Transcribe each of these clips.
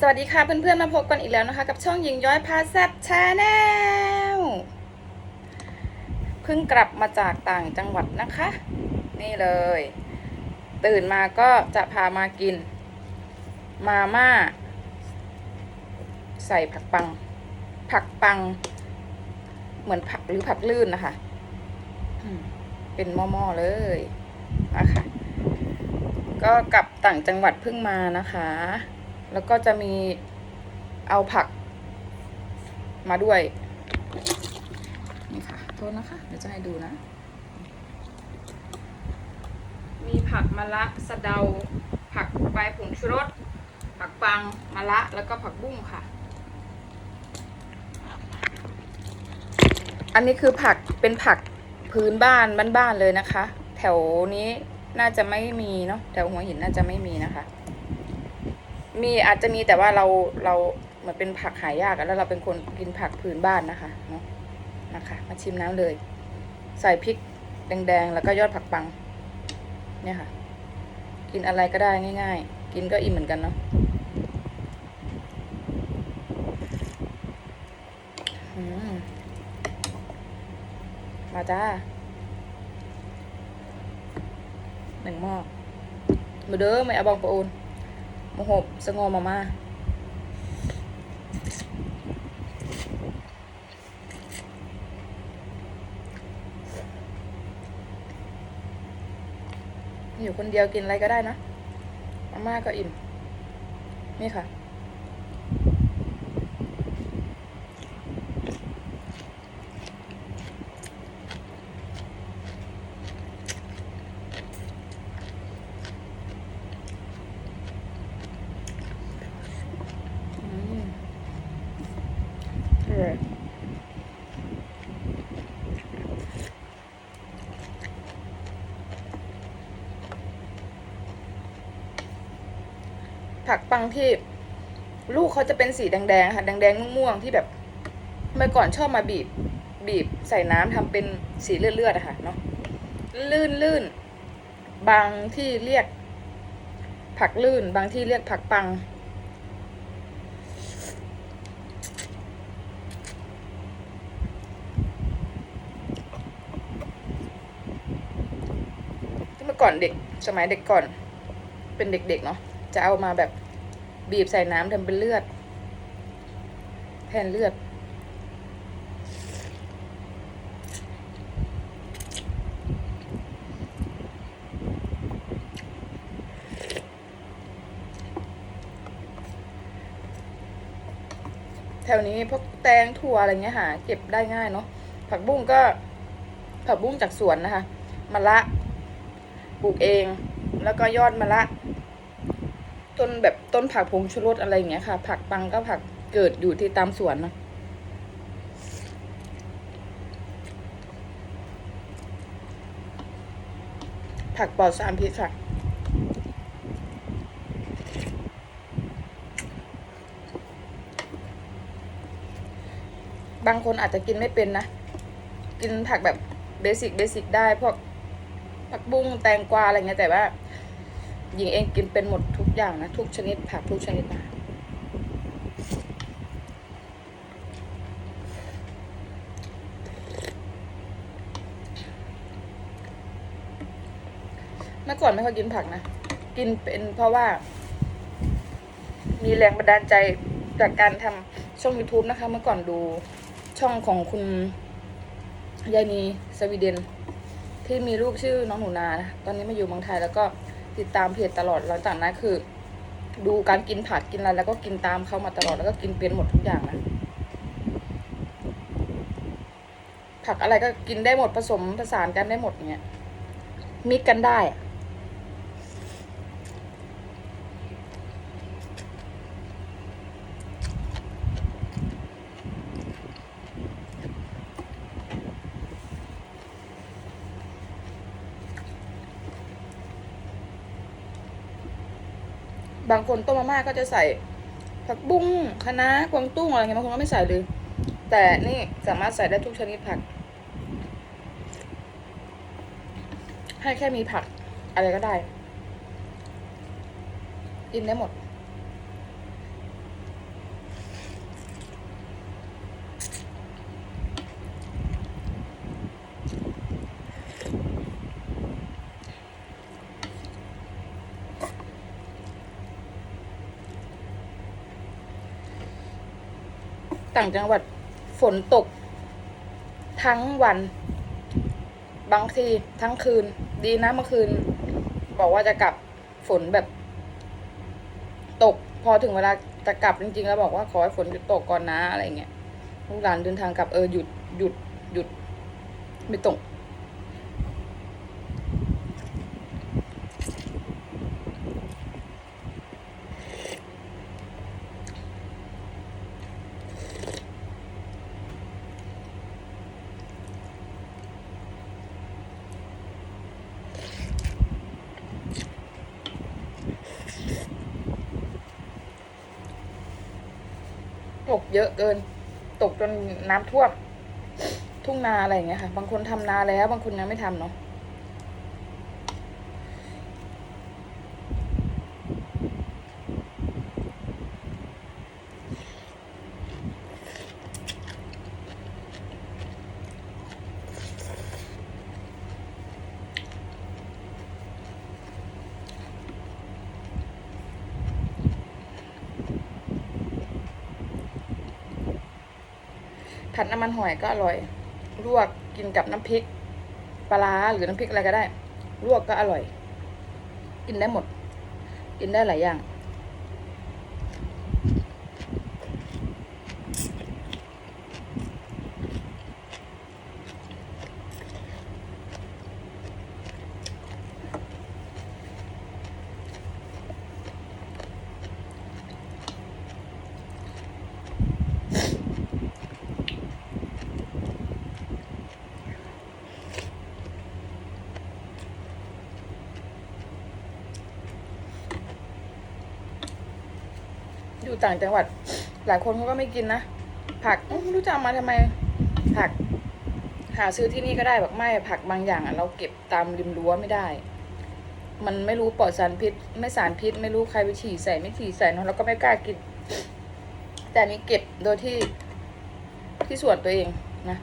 สวัสดีค่ะเพื่อนๆมาพบกันอีกแล้วนะคะ กับช่องหญิงย้อยพาแซบชาแนลเพิ่งกลับมาจากต่างจังหวัดนะคะ นี่เลย ตื่นมาก็จะพามากิน มาม่า ใส่ผักปัง ผักปัง เหมือนผักหรือผักลื่นนะคะเป็นหม้อๆเลยนะคะก็กลับต่างจังหวัดเพิ่งมานะคะ แล้วก็จะมีเอาผักมาด้วย นี่ค่ะ โทษนะคะ เดี๋ยวจะให้ดูนะ มีผักมะละสะเดา ผักใบผงชูรส ผักปังมะละแล้วก็ผักบุ้งค่ะ อันนี้คือผักเป็นผักพื้นบ้านบ้านๆเลยนะคะ แถวนี้น่าจะไม่มีเนาะแถวหัวหินน่าจะไม่มีนะคะ มีอาจจะมีแต่ว่าเราเราเหมือนเป็นผักหายากแล้วเราเป็นคนกินผักพื้นบ้านนะคะเนาะนะคะ มาชิมน้ำเลย ใส่พริกแดงๆ แล้วก็ยอดผักปัง เนี่ยค่ะ กินอะไรก็ได้ง่าย ๆ กินก็อิ่มเหมือนกันเนาะมมาจ้าหนึ่งหม้อมาเด้อไม่เอาบองปะโอน โมโหบสงอมามาอยู่คนเดียวกินอะไรก็ได้นะมาม่าก็อิ่ม นี่ค่ะ อืมอร่อย ผักปังที่ลูกเขาจะเป็นสีแดงๆค่ะแดงๆม่วงๆที่แบบเมื่อก่อนชอบมาบีบ บีบใส่น้ำทำเป็นสีเลือดๆอะค่ะเนาะลื่นลื่นบางที่เรียก ผักลื่น บางที่เรียกผักปัง เมื่อก่อนเด็ก สมัยเด็กก่อน เป็นเด็กๆเนาะ จะเอามาแบบบีบใส่น้ำทำเป็นเลือด แทนเลือด แถวนี้พวกแตงถั่วอะไรเงี้ยหาเก็บได้ง่ายเนาะผักบุ้งก็ผักบุ้งจากสวนนะคะมะละปลูกเอง แล้วก็ยอดมะละ ต้นแบบต้นผักพงชูรสอะไรอย่างเงี้ยค่ะ ผักปังก็ผักเกิดอยู่ที่ตามสวนนะผักปลอดสารพิษค่ะบางคนอาจจะกินไม่เป็นนะ กินผักแบบเบสิกเบสิกได้พวกผักบุ้งแตงกวาอะไรเงี้ยแต่ว่าหญิงเองกินเป็นหมด อย่างนะ ทุกชนิดผักทุกชนิดนะเมื่อก่อนไม่ค่อยกินผักนะ กินเป็นเพราะว่า มีแรงบันดาลใจจากการทำช่อง YouTube นะคะ เมื่อก่อนดูช่องของคุณยายนีสวีเดน ที่มีลูกชื่อน้องหนูนานะ ตอนนี้มาอยู่เมืองไทยแล้วก็ ติดตามเพจตลอดหลังจากนั้นคือ ดูการกินผักกินอะไรแล้วก็กินตามเขามาตลอดแล้วก็กินเป็นหมดทุกอย่างนะผักอะไรก็กินได้หมดผสมผสานกันได้หมดเนี่ยมิกกันได้ บางคนต้มมาม่าก็จะใส่ผักบุ้งคะน้ากวางตุ้งอะไรเงี้ยบางคนก็ไม่ใส่เลย แต่นี่สามารถใส่ได้ทุกชนิดผัก ให้แค่มีผักอะไรก็ได้กินได้หมด ต่างจังหวัดฝนตก ทั้งวัน บางทีทั้งคืน ดีนะเมื่อคืน บอกว่าจะกลับฝนแบบ ตก พอถึงเวลาจะกลับจริงๆ แล้วบอกว่าขอให้ฝนหยุดตกก่อนนะอะไรเงี้ยลูกหลานเดินทางกลับเออหยุดหยุดหยุด ไม่ตก ตกเยอะเกิน ตกจนน้ำท่วมทุ่งนาอะไรอย่างเงี้ยค่ะ บางคนทำนาแล้ว บางคนยังไม่ทำเนาะ ผัดน้ำมันหอยก็อร่อย ลวกกินกับน้ำพริก ปลาร้าหรือน้ำพริกอะไรก็ได้ ลวกก็อร่อย กินได้หมด กินได้หลายอย่าง อยู่ต่างจังหวัด หลายคนเขาก็ไม่กินนะ ผักไม่รู้จะเอามาทำไม ผัก หาซื้อที่นี่ก็ได้แบบไม่ผักบางอย่างอะเราเก็บตามริมรั้วไม่ได้ มันไม่รู้ปลอดสารพิษ ไม่สารพิษ ไม่รู้ใครไปฉี่ใส่ไม่ฉี่ใส่เนอะเราก็ไม่กล้ากิน แต่นี้เก็บโดยที่ที่สวนตัวเองนะ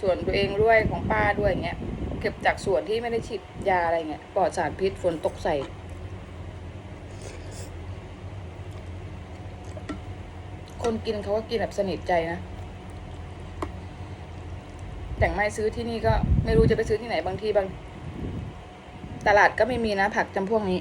ส่วนตัวเองด้วยของป้าด้วยเงี้ยเก็บจากสวนที่ไม่ได้ฉีดยาอะไรเงี้ยปลอดสารพิษฝนตกใส่ คนกินเขาก็กินแบบสนิทใจนะแต่งไม่ซื้อที่นี่ก็ไม่รู้จะไปซื้อที่ไหนบางทีบาง ตลาดก็ไม่มีนะผักจำพวกนี้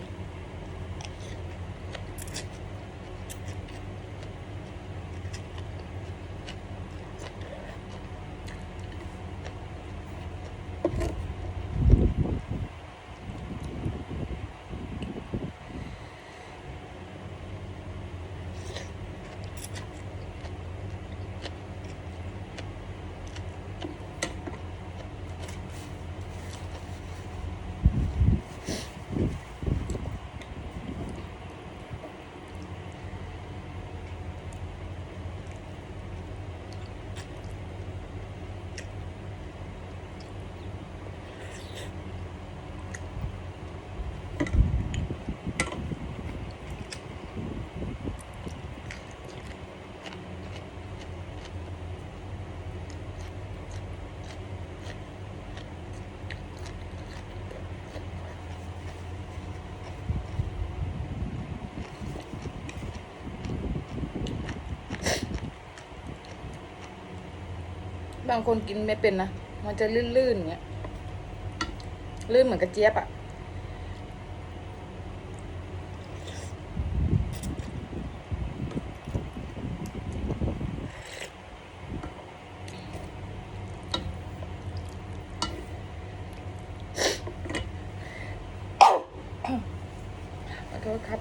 บางคนกินไม่เป็นนะ มันจะลื่นๆอย่างเงี้ย ลื่นเหมือนกระเจี๊ยบอะขอโทษครับ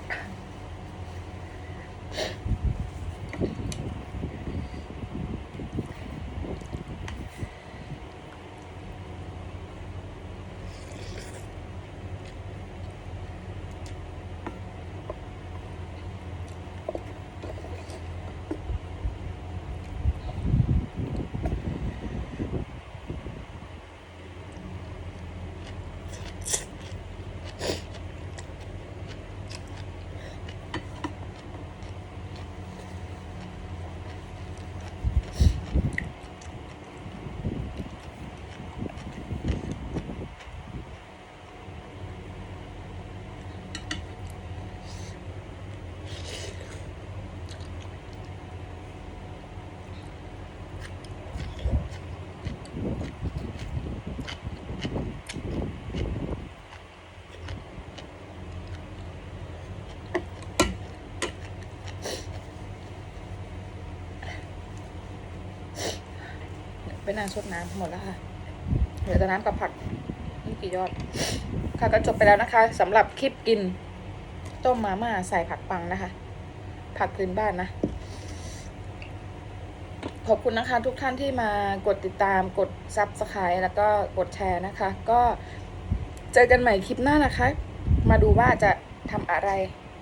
ไปนางชดน้ำหมดแล้วค่ะ เหลือแต่น้ำกับผักนี่กี่ยอด ค่ะก็จบไปแล้วนะคะสำหรับคลิปกิน ต้มมาม่าใส่ผักปังนะคะ ผักพื้นบ้านนะ ขอบคุณนะคะทุกท่านที่มากดติดตามกดซับสไครต์แล้วก็กดแชร์นะคะ ก็เจอกันใหม่คลิปหน้านะคะ มาดูว่าจะทำอะไร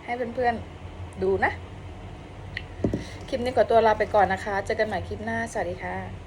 ให้เพื่อนๆดูนะ คลิปนี้ขอตัวลาไปก่อนนะคะ เจอกันใหม่คลิปหน้า สวัสดีค่ะ